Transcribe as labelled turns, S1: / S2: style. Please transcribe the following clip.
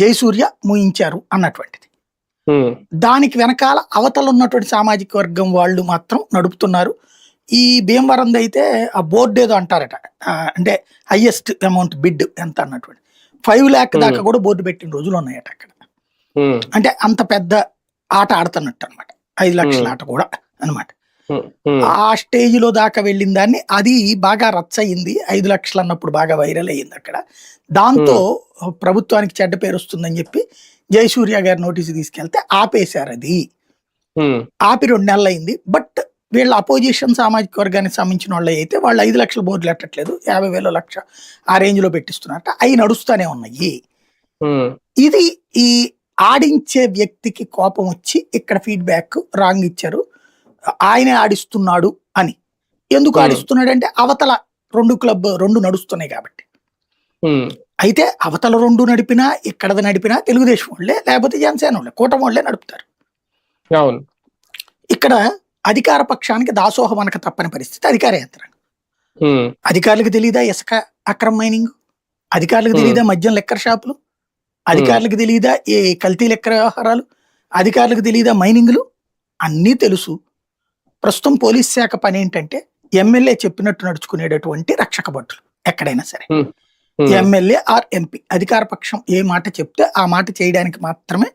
S1: జయసూర్య ముయించారు అన్నటువంటిది. దానికి వెనకాల అవతల ఉన్నటువంటి సామాజిక వర్గం వాళ్ళు మాత్రం నడుపుతున్నారు. ఈ భీమవరం అయితే ఆ బోర్డు ఏదో అంటారట. అంటే హైయెస్ట్ అమౌంట్ బిడ్ ఎంత అన్నటువంటి. ఫైవ్ ల్యాక్ దాకా కూడా బోర్డు పెట్టిన రోజులు ఉన్నాయట అక్కడ. అంటే అంత పెద్ద ఆట ఆడుతున్నట్టు అనమాట ఐదు లక్షల. ఆట కూడా
S2: ఉమ్,
S1: ఆ స్టేజ్లో దాకా వెళ్ళిన దాన్ని అది బాగా రచ్చ అయింది ఐదు లక్షలు అన్నప్పుడు బాగా వైరల్ అయ్యింది అక్కడ. దాంతో ప్రభుత్వానికి చెడ్డ పేరు వస్తుందని చెప్పి జయసూర్య గారి నోటీసు తీసుకెళ్తే ఆపేశారు అది. ఆపి రెండు నెలలు అయింది బట్ వీళ్ళ అపోజిషన్ సామాజిక వర్గానికి సంబంధించిన వాళ్ళు అయితే వాళ్ళు ఐదు లక్షల బోర్డులు ఎట్టట్లేదు. యాభై వేల లక్ష ఆ రేంజ్లో పెట్టిస్తున్నారట. అవి నడుస్తూనే ఉన్నాయి. ఇది ఈ ఆడించే వ్యక్తికి కోపం వచ్చి ఇక్కడ ఫీడ్బ్యాక్ రాంగ్ ఇచ్చారు. ఆయనే ఆడిస్తున్నాడు అని. ఎందుకు. ఆడిస్తున్నాడు అంటే అవతల రెండు క్లబ్ రెండు నడుస్తున్నాయి కాబట్టి. అయితే అవతల రెండు నడిపినా ఇక్కడది నడిపినా తెలుగుదేశం వాళ్ళే లేకపోతే జనసేన వాళ్ళే కూటమి వాళ్ళే నడుపుతారు.
S2: అవును.
S1: ఇక్కడ అధికార పక్షానికి దాసోహం అనక తప్పని పరిస్థితి అధికార యంత్రాంగం.
S2: ఉమ్,
S1: అధికారులకు తెలియదా ఇసుక అక్రమ మైనింగ్? అధికారులకు. తెలియదా మద్యం లెక్కర్ షాపులు? అధికారులకు తెలియదా ఏ కల్తీ లెక్కర వ్యవహారాలు? అధికారులకు తెలియదా మైనింగ్లు? అన్నీ తెలుసు. ప్రస్తుతం పోలీస్ శాఖ పని ఏంటంటే ఎమ్మెల్యే చెప్పినట్టు నడుచుకునేటటువంటి రక్షక భటులు ఎక్కడైనా సరే. ఎమ్మెల్యే ఆర్ ఎంపీ అధికార పక్షం ఏ మాట చెప్తే ఆ మాట చేయడానికి మాత్రమే